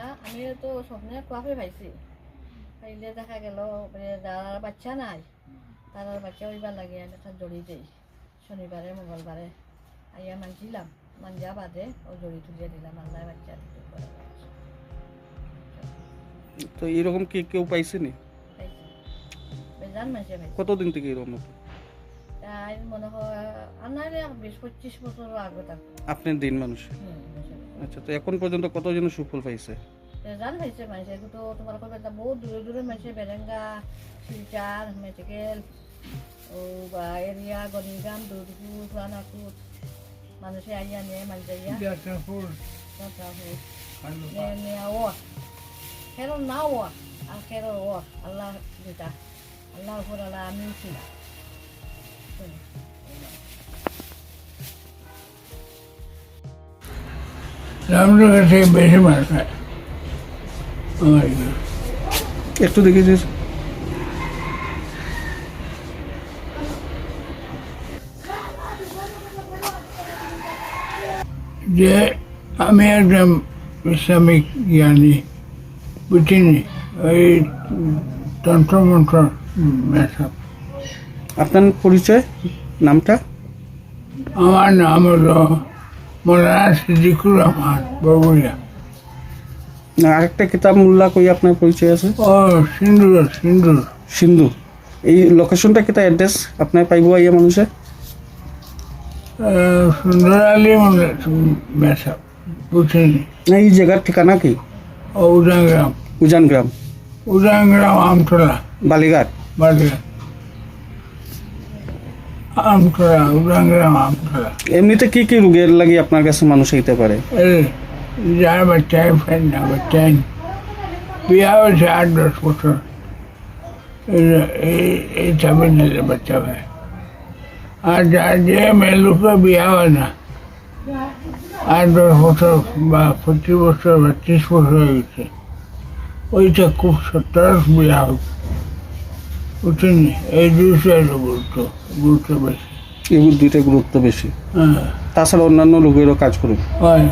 না আমি তো স্বপ্নে কফি পাইছি। পাইলে দেখা গেল যার বাচ্চা নাই। তার বাচ্চা হইবার লাগে একটা জড়ি দেই শনিবারে মঙ্গলবারে আইয়া মানছিলাম মানজা বাদে ও জড়ি তুলিয়ে দিলাম আল্লাহ বাচ্চা। তো এরকম কি কেউ পাইছেনি পাইছি। বেজান পাইছি। কতদিন থেকে এরকম? তাই মনে হয় নাইলে বিশ পঁচিশ বছর আগে থাকতো আপনার দিন মানুষ। আচ্ছা তো এখন পর্যন্ত কতজন সুফল পাইছে? জান হয়েছে মানুষের তো তোমার কথা বহুত দূরে দূরে মানুষের বেরেঙ্গা শিলচার মেডিকেল ও বা এরিয়া গণিগাম দুর্গপুর পুরানাপুর মানুষে আইয়া নিয়ে নিয়ে ও। খেরো না ও আর খেরো ও আল্লাহ যেটা আল্লাহ আল্লাহ আমিও ছিলাম রামনগর থেকে বেশি মাছ খায়। একটু যে আমি একজন ইসলামিক জ্ঞানী বুঝিনি? ওই তন্ত্রমন্ত্র মেশাব আপনার পরিচয় নামটা? আমার নাম হলো মৌলানা সিদ্দিকুর রহমান বগুড়িয়া না আরেকটা কিতাব মোল্লা কই আপনার পরিচয় আছে? ও সিন্দুর সিন্দুর। সিন্ধু এই লোকেশনটা কিতা অ্যাড্রেস আপনার পাইব আইয়া মানুষে? সুন্দর আলী মেশাব বুঝিনি। এই জায়গার ঠিকানা কি? ও উজান গ্রাম। উজানগ্রাম আমতলা বালিঘাট বাড়িয়া আমতলা। উজানগ্রাম আমতলা এমনিতে কি কি রোগের লাগি আপনার কাছে মানুষ আইতে পারে এই যার বাচ্চায় ফেন না বাচ্চায় বিয়া হয়েছে আট দশ বছর এই- এই- এই চাপে নিলে বাচ্চা হয় আর যার যে মেয়ে লোকের বিয়া হয় না আট দশ বছর বা পঁচিশ বছর বা ত্রিশ বছর হয়ে গেছে ওইটা খুব সত্তর বিয়া হবে বুঝছেন এই দুইটাই গুরুত্ব গুরুত্ব বেশি। এগুলো দুইটা গুরুত্ব বেশি। হ্যাঁ। তাছাড়া অন্যান্য লোকেরও কাজ করুন। হয়।